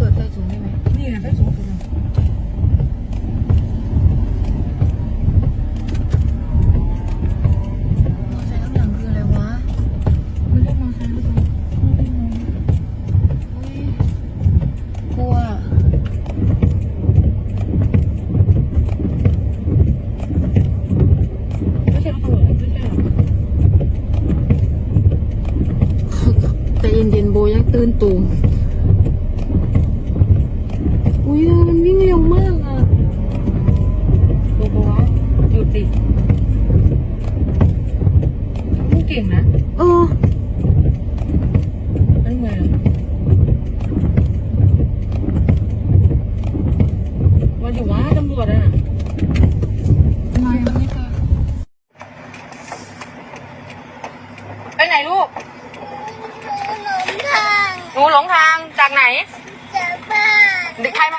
เปิดไฟสูงได้ไหมนี่ไงไปสูงสุดเลยมอไซค์ข้างหลังคืออะไรวะมันเรียกมอไซค์หรือเปล่าอุ้ยกลัวไม่ใช่รถตำรวจไม่ใช่หรอแต่เย็นๆโบยังตื่นตูม อุ้ยมันวิ่งเร็วมากอะโบโบวะหยุดดิมึงเก่งนะเออเป็นไงวันอยู่ว่าตำรวจอะทำไมมันไม่ไปไปไหนลูกหลงทาง หนูหลงทางจากไหน จากบ้าน เด็กใครมา